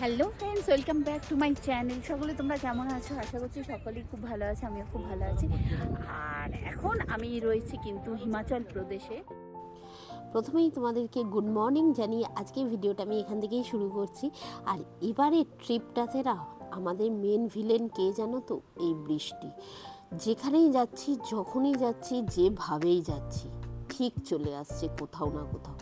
Hello friends, welcome back to my channel. সকলে, তোমরা কেমন আছো? আশা করছি সকলেই খুব ভালো আছে, আমিও খুব ভালো আছি। আর এখন আমি রয়েছি কিন্তু হিমাচল প্রদেশে। প্রথমেই তোমাদেরকে গুড মর্নিং জানিয়ে আজকে ভিডিওটা আমি এখান থেকেই শুরু করছি। আর এবারে ট্রিপটাতে না আমাদের মেন ভিলেন কে জানো তো? এই বৃষ্টি। যেখানেই যাচ্ছি, যখনই যাচ্ছি, যেভাবেই যাচ্ছি। ঠিক চলে আসছে কোথাও না কোথাও।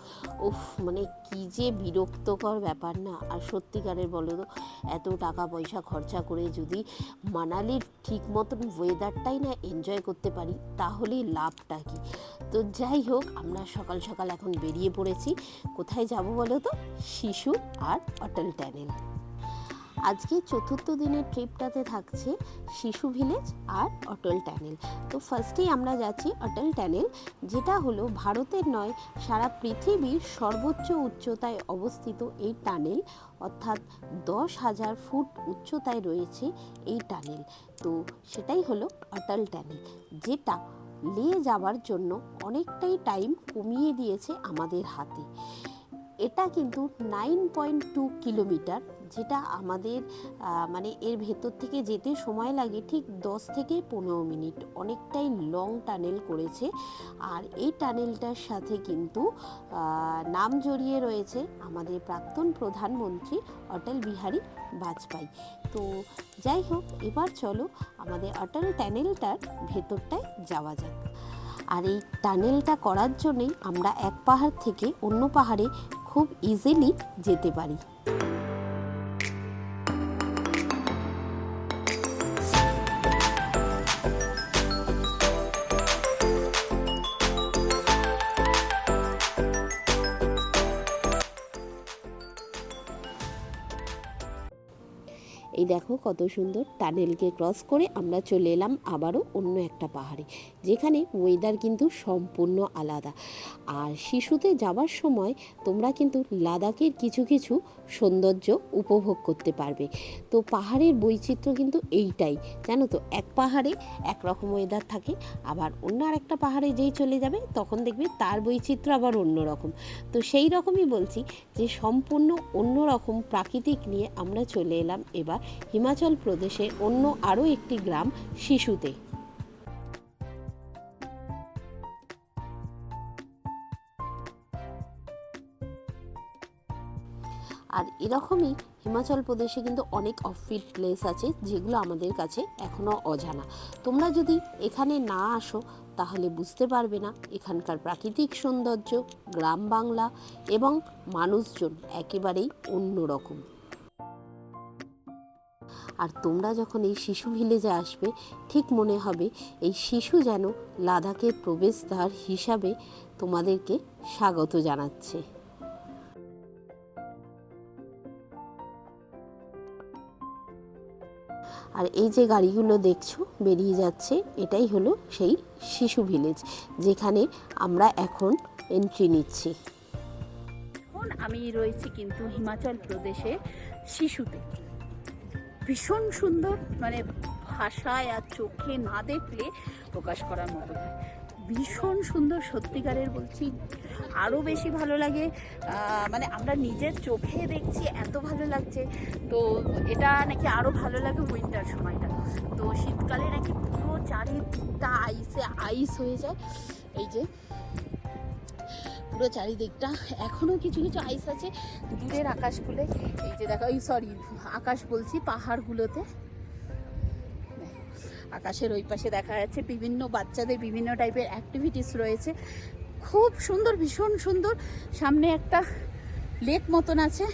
উফ মানে কি যে বিরক্তকর ব্যাপার না? আর সত্যিকারের বলো তো, এত টাকা পয়সা খরচা করে যদি মানালির ঠিক মতন ওয়েদারটাই না এনজয় করতে পারি তাহলেই লাভটা কি? তো যাই হোক, আমরা সকাল সকাল এখন বেরিয়ে পড়েছি। কোথায় যাব বলো তো? শিশু আর অটল ট্যানেল। আজকে চতুর্থ দিনের ট্রিপটাতে থাকছে শিশু ভিলেজ আর অটল ট্যানেল। তো ফার্স্টেই আমরা যাচ্ছি অটল ট্যানেল, যেটা হলো ভারতের নয়, সারা পৃথিবীর সর্বোচ্চ উচ্চতায় অবস্থিত এই টানেল, অর্থাৎ দশ হাজার ফুট উচ্চতায় রয়েছে এই টানেল। তো সেটাই হলো অটল ট্যানেল, যেটা লে যাওয়ার জন্য অনেকটাই টাইম কমিয়ে দিয়েছে আমাদের হাতে। এটা কিন্তু নাইন পয়েন্ট টু কিলোমিটার যেটা আমাদের মানে এর ভেতর থেকে যেতে সময় লাগে ঠিক দশ থেকে পনেরো মিনিট। অনেকটাই লং টানেল করেছে। আর এই টানেলটার সাথে কিন্তু নাম জড়িয়ে রয়েছে আমাদের প্রাক্তন প্রধানমন্ত্রী অটল বিহারী বাজপেয়ী। তো যাই হোক, এবার চলো আমাদের অটল টানেলটার ভেতরটায় যাওয়া যাক। আর এই টানেলটা করার জন্যেই আমরা এক পাহাড় থেকে অন্য পাহাড়ে খুব ইজিলি যেতে পারি। এই দেখো কত সুন্দর টানেলকে ক্রস করে আমরা চলে এলাম আবারও অন্য একটা পাহাড়ে, যেখানে ওয়েদার কিন্তু সম্পূর্ণ আলাদা। আর শিশুতে যাওয়ার সময় তোমরা কিন্তু লাদাখের কিছু কিছু সৌন্দর্য উপভোগ করতে পারবে। তো পাহাড়ের বৈচিত্র্য কিন্তু এইটাই, জানো তো? এক পাহাড়ে একরকম ওয়েদার থাকে, আবার অন্য আর একটা পাহাড়ে যেই চলে যাবে, তখন দেখবে তার বৈচিত্র্য আবার অন্য রকম। তো সেই রকমই বলছি যে সম্পূর্ণ অন্য রকম প্রাকৃতিক নিয়ে আমরা চলে এলাম এবার হিমাচল প্রদেশের অন্য আরও একটি গ্রাম শিশুতে। আর এরকমই হিমাচল প্রদেশে কিন্তু অনেক অফিট প্লেস আছে, যেগুলো আমাদের কাছে এখনও অজানা। তোমরা যদি এখানে না আসো, তাহলে বুঝতে পারবে না এখানকার প্রাকৃতিক সৌন্দর্য, গ্রাম বাংলা এবং মানুষজন একেবারেই অন্যরকম। আর তোমরা যখন এই শিশু ভিলেজে আসবে, ঠিক মনে হবে এই শিশু যেন লাদাখের প্রবেশদ্বার হিসাবে তোমাদেরকে স্বাগত জানাচ্ছে। আর এই যে গাড়িগুলো দেখছ, বেরিয়ে যাচ্ছে, এটাই হলো সেই শিশু ভিলেজ, যেখানে আমরা এখন এন্ট্রি নিচ্ছি। আমি রয়েছি কিন্তু হিমাচল প্রদেশে শিশুতে। ভীষণ সুন্দর মানে ভাষায় আর চোখে না দেখলে প্রকাশ করার মতো নয়। ভীষণ সুন্দর সত্যিকারের বলছি। আরও বেশি ভালো লাগে। মানে আমরা নিজের চোখে দেখছি, এত ভালো লাগছে। তো এটা নাকি আরও ভালো লাগে উইন্টার সময়টা। তো শীতকালে নাকি পুরো চারিদিকটা আইসে আইস হয়ে যায়। এই যে পুরো চারিদিকটা। এখনও কিছু কিছু আইস আছে। দূরের আকাশগুলো, এই যে দেখো, এই সরি আকাশ বলছি, পাহাড়গুলোতে। আকাশের ওই পাশে দেখা যাচ্ছে বিভিন্ন বাচ্চাদের বিভিন্ন টাইপের অ্যাক্টিভিটিস রয়েছে। খুব সুন্দর, ভীষণ সুন্দর। সামনে একটা লেক মতন আছে।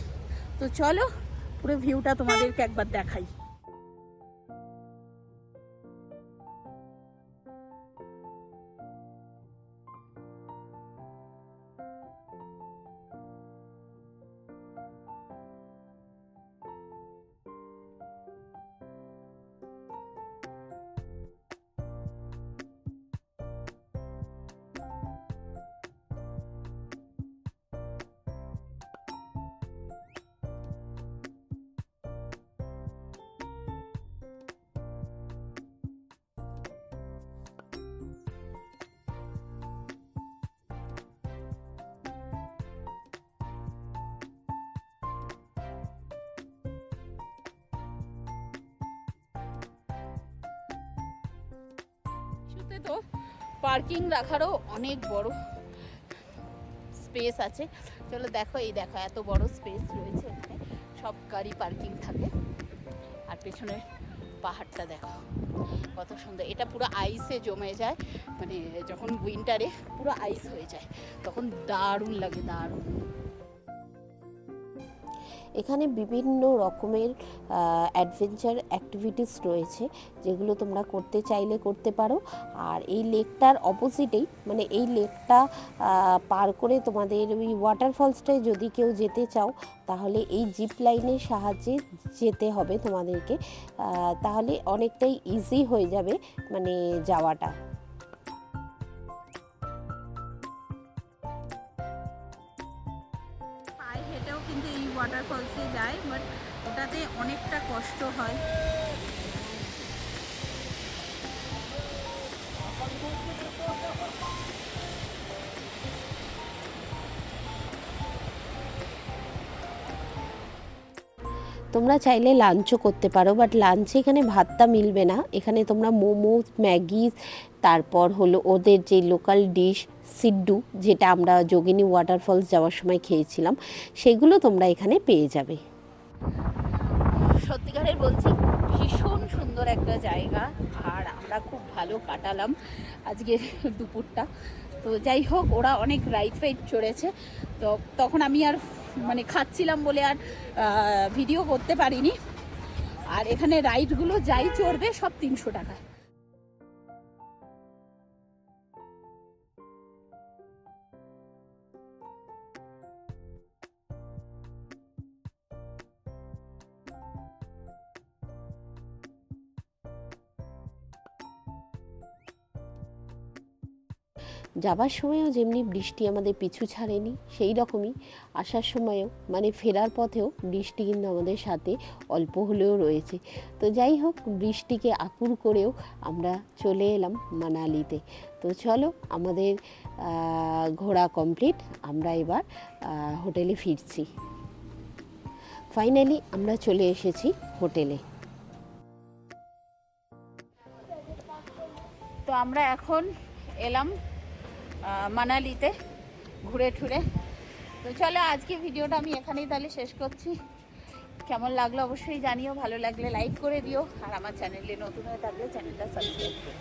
তো চলো, পুরো ভিউটা তোমাদেরকে একবার দেখাই। তো। পার্কিং রাখারও অনেক বড় স্পেস আছে। চলো দেখো, এই দেখো, এত বড় স্পেস রয়েছে এখানে। সব গাড়ি পার্কিং থাকে। আর পেছনের পাহাড়টা দেখো, কত সুন্দর। এটা পুরো আইসে জমে যায়। মানে যখন উইন্টারে পুরো আইস হয়ে যায়। তখন দারুণ লাগে, দারুণ। এখানে বিভিন্ন রকমের অ্যাডভেঞ্চার অ্যাক্টিভিটিস রয়েছে, যেগুলো তোমরা করতে চাইলে করতে পারো। আর এই লেকটার অপোজিটেই মানে এই লেকটা পার করে তোমাদের ওই ওয়াটারফলসটায় যদি কেউ যেতে চাও, তাহলে এই জিপ লাইনের সাহায্যে যেতে হবে তোমাদেরকে। তাহলে অনেকটাই ইজি হয়ে যাবে মানে যাওয়াটা। ওয়াটারফলসে যায় বাট ওটাতে অনেকটা কষ্ট হয়। তোমরা চাইলে লাঞ্চও করতে পারো বাট লাঞ্চে এখানে ভাতটা মিলবে না। এখানে তোমরা মোমো ম্যাগি তারপর হলো ওদের যে লোকাল ডিশ সিড্ডু, যেটা আমরা যোগিনী ওয়াটারফলস যাওয়ার সময় খেয়েছিলাম, সেগুলো তোমরা এখানে পেয়ে যাবে। সত্যিকারের বলছি, ভীষণ সুন্দর একটা জায়গা, আর আমরা খুব ভালো কাটালাম আজকে দুপুরটা। তো যাই হোক, ওরা অনেক রাইড ফাইড চড়েছে। তো তখন আমি আর মানে খাচ্ছিলাম বলে আর ভিডিও করতে পারিনি। আর এখানে রাইডগুলো যাই চড়বে সব তিনশো টাকা যাবার সময়ও যেমনি বৃষ্টি আমাদের পিছু ছাড়েনি, সেই রকমই আসার সময়ও মানে ফেরার পথেও বৃষ্টি কিন্তু আমাদের সাথে অল্প হলেও রয়েছে। তো যাই হোক, বৃষ্টিকে আকুর করেও আমরা চলে এলাম মানালিতে। তো চলো আমাদের ঘোরা কমপ্লিট আমরা এবার হোটেলে ফিরছি। ফাইনালি আমরা চলে এসেছি হোটেলে। তো আমরা এখন এলাম মানালিতে ঘুরে ঠুরে। তো চলো, আজকে ভিডিওটা আমি এখানেই তাহলে শেষ করছি। কেমন লাগল অবশ্যই জানিও, ভালো লাগলে লাইক করে দিও। আর আমার চ্যানেলে নতুন হয়ে থাকলে চ্যানেলটা সাবস্ক্রাইব করে